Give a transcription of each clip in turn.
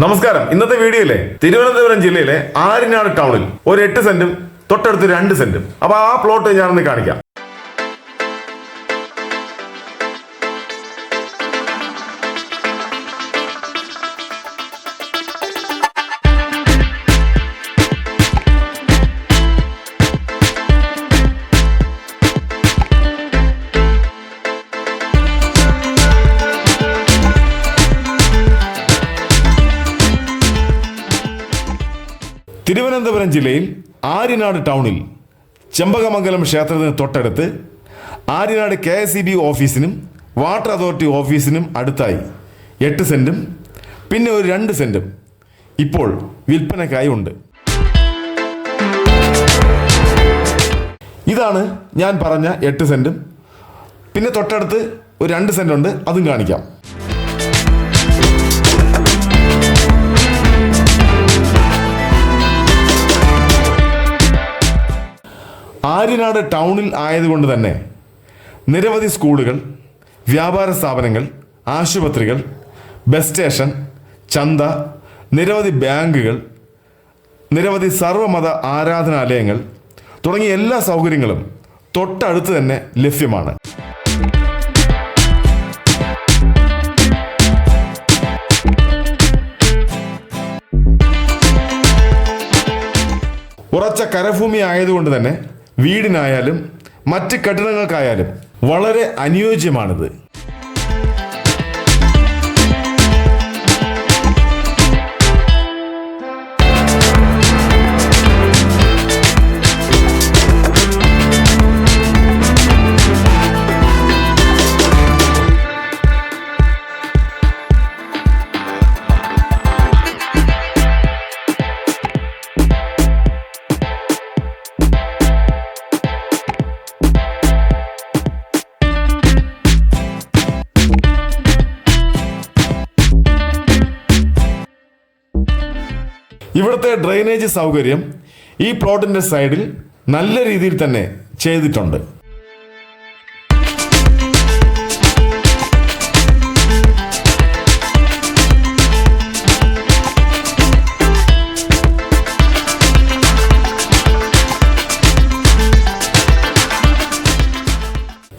നമസ്കാരം. ഇന്നത്തെ വീഡിയോയിലെ തിരുവനന്തപുരം ജില്ലയിലെ ആര്യനാട് ടൗണിൽ ഒരു എട്ട് സെന്റും തൊട്ടടുത്ത് രണ്ട് സെന്റും. അപ്പൊ ആ പ്ലോട്ട് ഞാനൊന്ന് കാണിക്കാം. തിരുവനന്തപുരം ജില്ലയിൽ ആര്യനാട് ടൗണിൽ ചെമ്പകമംഗലം ക്ഷേത്രത്തിന് തൊട്ടടുത്ത് Aryanad K S E B ഓഫീസിനും water authority ഓഫീസിനും അടുത്തായി എട്ട് സെന്റും പിന്നെ ഒരു രണ്ട് സെന്റും ഇപ്പോൾ വിൽപ്പനയ്ക്കായി ഉണ്ട്. ഇതാണ് ഞാൻ പറഞ്ഞ എട്ട് സെന്റും പിന്നെ തൊട്ടടുത്ത് ഒരു രണ്ട് സെന്റുണ്ട് അതും കാണിക്കാം. ആര്യനാട് ടൗണിൽ ആയതുകൊണ്ട് തന്നെ നിരവധി സ്കൂളുകൾ വ്യാപാര സ്ഥാപനങ്ങൾ ആശുപത്രികൾ ബസ് സ്റ്റേഷൻ ചന്ത നിരവധി ബാങ്കുകൾ നിരവധി സർവമത ആരാധനാലയങ്ങൾ തുടങ്ങിയ എല്ലാ സൗകര്യങ്ങളും തൊട്ടടുത്ത് തന്നെ ലഭ്യമാണ്. ഉറച്ച കരഭൂമി ആയതുകൊണ്ട് തന്നെ വീടിനായാലും മറ്റ് കെട്ടിടങ്ങൾക്കായാലും വളരെ അനുയോജ്യമാണിത്. ഇവിടുത്തെ ഡ്രെയിനേജ് സൗകര്യം ഈ പ്ലോട്ടിന്റെ സൈഡിൽ നല്ല രീതിയിൽ തന്നെ ചെയ്തിട്ടുണ്ട്.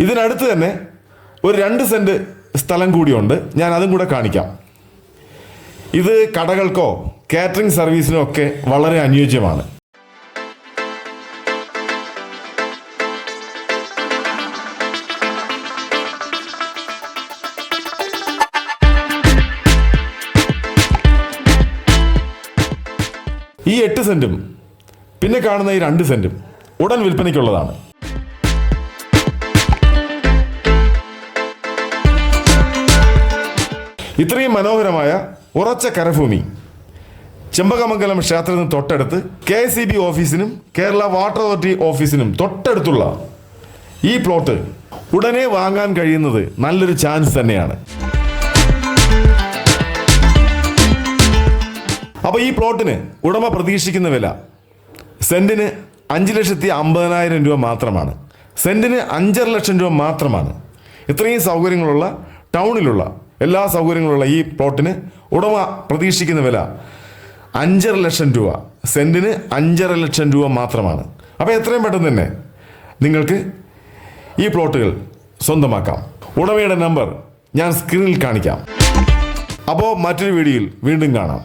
ഇതിനടുത്ത് തന്നെ ഒരു രണ്ട് സെന്റ് സ്ഥലം കൂടിയുണ്ട്. ഞാൻ അതും കൂടെ കാണിക്കാം. ഇത് കടകൾക്കോ കാറ്ററിംഗ് സർവീസിനൊക്കെ വളരെ അനുയോജ്യമാണ്. ഈ എട്ട് സെന്റും പിന്നെ കാണുന്ന ഈ രണ്ട് സെന്റും ഉടൻ വിൽപ്പനയ്ക്കുള്ളതാണ്. ഇത്രയും മനോഹരമായ ഉറച്ച കരഭൂമി ചെമ്പകമംഗലം ക്ഷേത്രത്തിന് തൊട്ടടുത്ത് കെ എസ് ഇ ബി ഓഫീസിനും കേരള വാട്ടർ അതോറിറ്റി ഓഫീസിനും തൊട്ടടുത്തുള്ള ഈ പ്ലോട്ട് ഉടനെ വാങ്ങാൻ കഴിയുന്നത് നല്ലൊരു ചാൻസ് തന്നെയാണ്. അപ്പോൾ ഈ പ്ലോട്ടിന് ഉടമ പ്രതീക്ഷിക്കുന്ന വില സെന്റിന് അഞ്ച് ലക്ഷത്തി അമ്പതിനായിരം രൂപ മാത്രമാണ്. സെന്റിന് അഞ്ചര ലക്ഷം രൂപ മാത്രമാണ്. ഇത്രയും സൗകര്യങ്ങളുള്ള ടൗണിലുള്ള എല്ലാ സൗകര്യങ്ങളുള്ള ഈ പ്ലോട്ടിന് ഉടമ പ്രതീക്ഷിക്കുന്ന വില അഞ്ചര ലക്ഷം രൂപ. സെന്റിന് അഞ്ചര ലക്ഷം രൂപ മാത്രമാണ്. അപ്പോൾ എത്രയും പെട്ടെന്ന് തന്നെ നിങ്ങൾക്ക് ഈ പ്ലോട്ടുകൾ സ്വന്തമാക്കാം. ഉടമയുടെ നമ്പർ ഞാൻ സ്ക്രീനിൽ കാണിക്കാം. അപ്പോൾ മറ്റൊരു വീഡിയോയിൽ വീണ്ടും കാണാം.